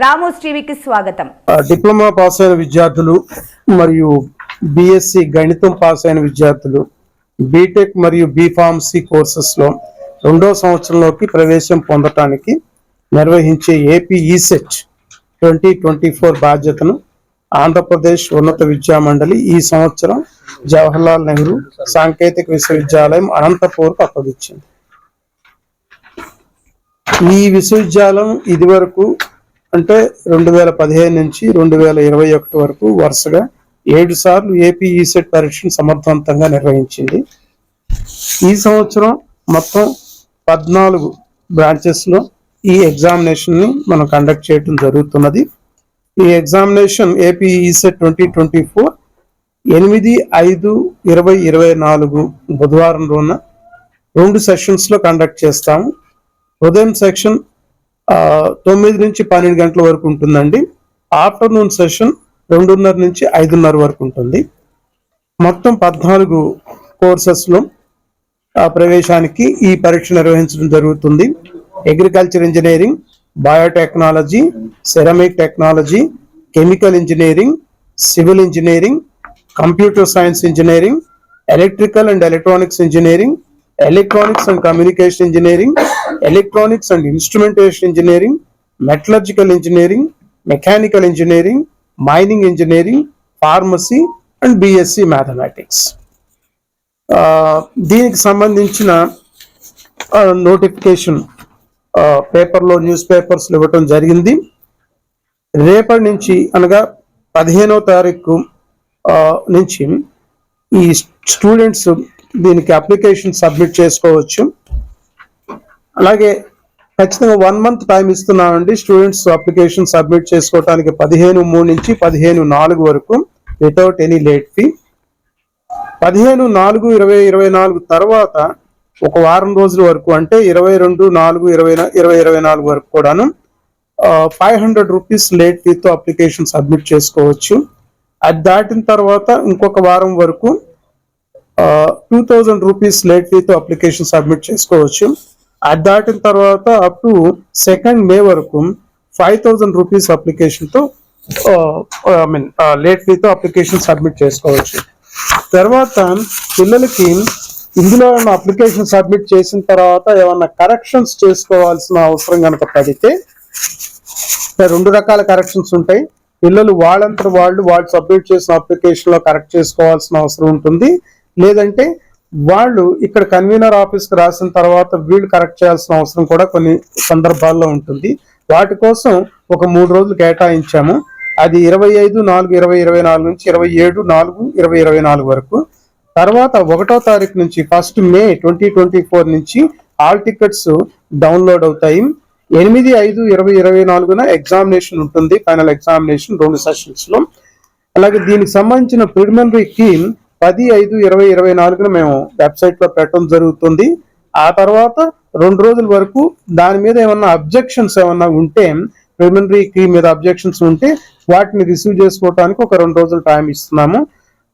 Ramos టీవీకి స్వాగతం. Diploma pass అయిన విద్యార్థులు మరియు బిఎస్సి గణితం పాస్ అయిన విద్యార్థులు బీటెక్ మరియు బీఫార్మసీ కోర్సెస్లో రెండో సంవత్సరంలోకి ప్రవేశం పొందటానికి నిర్వహించే AP ECET twenty twenty four బాధ్యతను ఆంధ్రప్రదేశ్ ఉన్నత విద్యా మండలి ఈ సంవత్సరం జవహర్లాల్ నెహ్రూ సాంకేతిక విశ్వవిద్యాలయం అనంతపూర్కు అప్పగించింది. ఈ విశ్వవిద్యాలయం ఇదివరకు అంటే రెండు వేల పదిహేను నుంచి రెండు వేల ఇరవై ఒకటి వరకు వరుసగా ఏడు సార్లు ఏపీ ఈసెట్ పరీక్షను సమర్థవంతంగా నిర్వహించింది. ఈ సంవత్సరం మొత్తం పద్నాలుగు బ్రాంచెస్లో ఈ ఎగ్జామినేషన్ని మనం కండక్ట్ చేయడం జరుగుతున్నది. ఈ examination A P ECET twenty twenty four ఎనిమిది ఐదు ఇరవై ఇరవై నాలుగు బుధవారం రోజున రెండు సెషన్స్లో కండక్ట్ చేస్తాము. ఉదయం సెక్షన్ తొమ్మిది నుంచి పన్నెండు గంటల వరకు ఉంటుందండి. ఆఫ్టర్నూన్ సెషన్ రెండున్నర నుంచి ఐదున్నర వరకు ఉంటుంది. మొత్తం పద్నాలుగు కోర్సెస్లో ప్రవేశానికి ఈ పరీక్ష నిర్వహించడం జరుగుతుంది. Agriculture engineering biotechnology ceramic technology chemical engineering civil engineering computer science engineering electrical and electronics engineering electronics and communication engineering electronics and instrumentation engineering metallurgical engineering mechanical engineering mining engineering pharmacy and B Sc mathematics. దీనికి సంబంధించిన notification పేపర్లో news పేపర్స్లో ఇవ్వటం జరిగింది. రేపటి నుంచి అనగా పదిహేనో తారీఖు నుంచి ఈ స్టూడెంట్స్ దీనికి అప్లికేషన్ సబ్మిట్ చేసుకోవచ్చు. అలాగే ఖచ్చితంగా వన్ మంత్ టైం ఇస్తున్నామండి. స్టూడెంట్స్ అప్లికేషన్ సబ్మిట్ చేసుకోవడానికి పదిహేను మూడు నుంచి పదిహేను నాలుగు వరకు వితౌట్ ఎనీ లేట్ ఫీ పదిహేను నాలుగు ఇరవై ఇరవై నాలుగు తర్వాత ఒక వారం రోజుల వరకు అంటే ఇరవై రెండు నాలుగు ఇరవై ఇరవై ఇరవై నాలుగు వరకు కూడాను ఫైవ్ హండ్రెడ్ రూపీస్ లేట్ ఫీతో అప్లికేషన్ సబ్మిట్ చేసుకోవచ్చు. అది దాటిన తర్వాత ఇంకొక వారం వరకు టూ థౌజండ్ రూపీస్ లేట్ ఫీతో అప్లికేషన్ సబ్మిట్ చేసుకోవచ్చు. అది దాటిన తర్వాత అప్ టు సెకండ్ మే వరకు ఫైవ్ థౌజండ్ రూపీస్ అప్లికేషన్తో ఐ మీన్ లేట్ ఫీతో అప్లికేషన్ సబ్మిట్ చేసుకోవచ్చు. తర్వాత పిల్లలకి ఇందులో ఉన్న అప్లికేషన్ సబ్మిట్ చేసిన తర్వాత ఏమన్నా కరెక్షన్స్ చేసుకోవాల్సిన అవసరం కనుక పడితే రెండు రకాల కరెక్షన్స్ ఉంటాయి. పిల్లలు వాళ్ళంతా వాళ్ళు వాళ్ళు సబ్మిట్ చేసిన అప్లికేషన్లో కరెక్ట్ చేసుకోవాల్సిన అవసరం ఉంటుంది. లేదంటే వాళ్ళు ఇక్కడ కన్వీనర్ ఆఫీస్కి రాసిన తర్వాత వీళ్ళు కరెక్ట్ చేయాల్సిన అవసరం కూడా కొన్ని సందర్భాల్లో ఉంటుంది. వాటి కోసం ఒక మూడు రోజులు కేటాయించాము. అది ఇరవై ఐదు నాలుగు ఇరవై ఇరవై నాలుగు నుంచి ఇరవై ఏడు నాలుగు ఇరవై ఇరవై నాలుగు వరకు. తర్వాత ఒకటో తారీఖు నుంచి first May twenty twenty four నుంచి ఆల్ టికెట్స్ డౌన్లోడ్ అవుతాయి. ఎనిమిది ఐదు ఇరవై ఇరవై నాలుగున ఎగ్జామినేషన్ ఉంటుంది ఫైనల్ ఎగ్జామినేషన్ రెండు సెషన్స్లో. అలాగే దీనికి సంబంధించిన ప్రిలిమినరీ కీమ్ పది ఐదు ఇరవై ఇరవై నాలుగున మేము వెబ్సైట్లో పెట్టడం జరుగుతుంది ఆ తర్వాత రెండు రోజుల వరకు దాని మీద ఏమన్నా అబ్జెక్షన్స్ ఏమన్నా ఉంటే ప్రిలిమినరీ కీ మీద అబ్జెక్షన్స్ ఉంటే వాటిని రిసీవ్ చేసుకోవడానికి ఒక రెండు రోజులు టైం ఇస్తున్నాము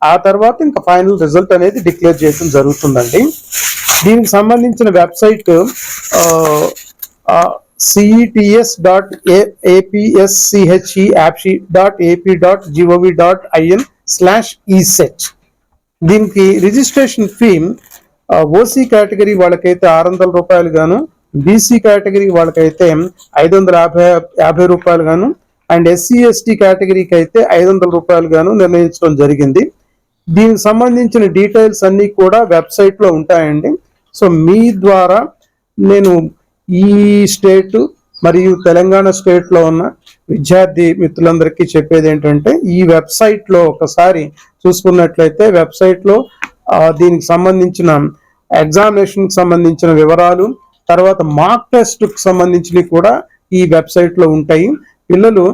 ఆ తర్వాత ఇంకా ఫైనల్ రిజల్ట్ అనేది డిక్లేర్ చేయడం జరుగుతుందండి దీనికి సంబంధించిన website C E T S dot A P S C H E APSCHE dot A P dot G O V dot I N slash ECET దీనికి registration fee O C category వాళ్ళకైతే ఆరు వందల రూపాయలు గాను బీసీ కేటగిరీ వాళ్ళకైతే ఐదు వందల యాభై యాభై రూపాయలు గాను అండ్ ఎస్సీ ఎస్టీ కేటగిరీకి అయితే ఐదు వందల రూపాయలు గాను నిర్ణయించడం జరిగింది. దీనికి సంబంధించిన డీటెయిల్స్ అన్నీ కూడా వెబ్సైట్లో ఉంటాయండి. సో మీ ద్వారా నేను ఈ స్టేటు మరియు తెలంగాణ స్టేట్లో ఉన్న విద్యార్థి మిత్రులందరికీ చెప్పేది ఏంటంటే ఈ వెబ్సైట్లో ఒకసారి చూసుకున్నట్లయితే వెబ్సైట్లో దీనికి సంబంధించిన ఎగ్జామినేషన్కి సంబంధించిన వివరాలు తర్వాత మార్క్ టెస్ట్కి సంబంధించినవి కూడా ఈ వెబ్సైట్లో ఉంటాయి. పిల్లలు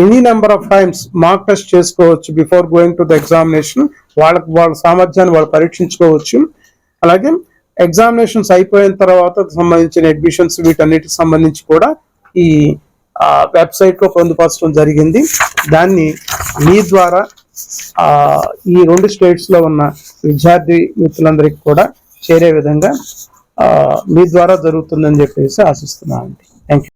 any number of times mock test చేసుకోవచ్చు before going to the examination వాళ్ళకి వాళ్ళ సామర్థ్యాన్ని వాళ్ళు పరీక్షించుకోవచ్చు. అలాగే ఎగ్జామినేషన్స్ అయిపోయిన తర్వాత సంబంధించిన అడ్మిషన్స్ వీటన్నిటికి సంబంధించి కూడా ఈ వెబ్సైట్లో పొందుపరచడం జరిగింది. దాన్ని మీ ద్వారా ఆ, ఈ రెండు స్టేట్స్లో ఉన్న విద్యార్థి మిత్రులందరికీ కూడా చేరే విధంగా ఆ, మీ ద్వారా జరుగుతుందని చెప్పేసి ఆశిస్తున్నానండి. Thank you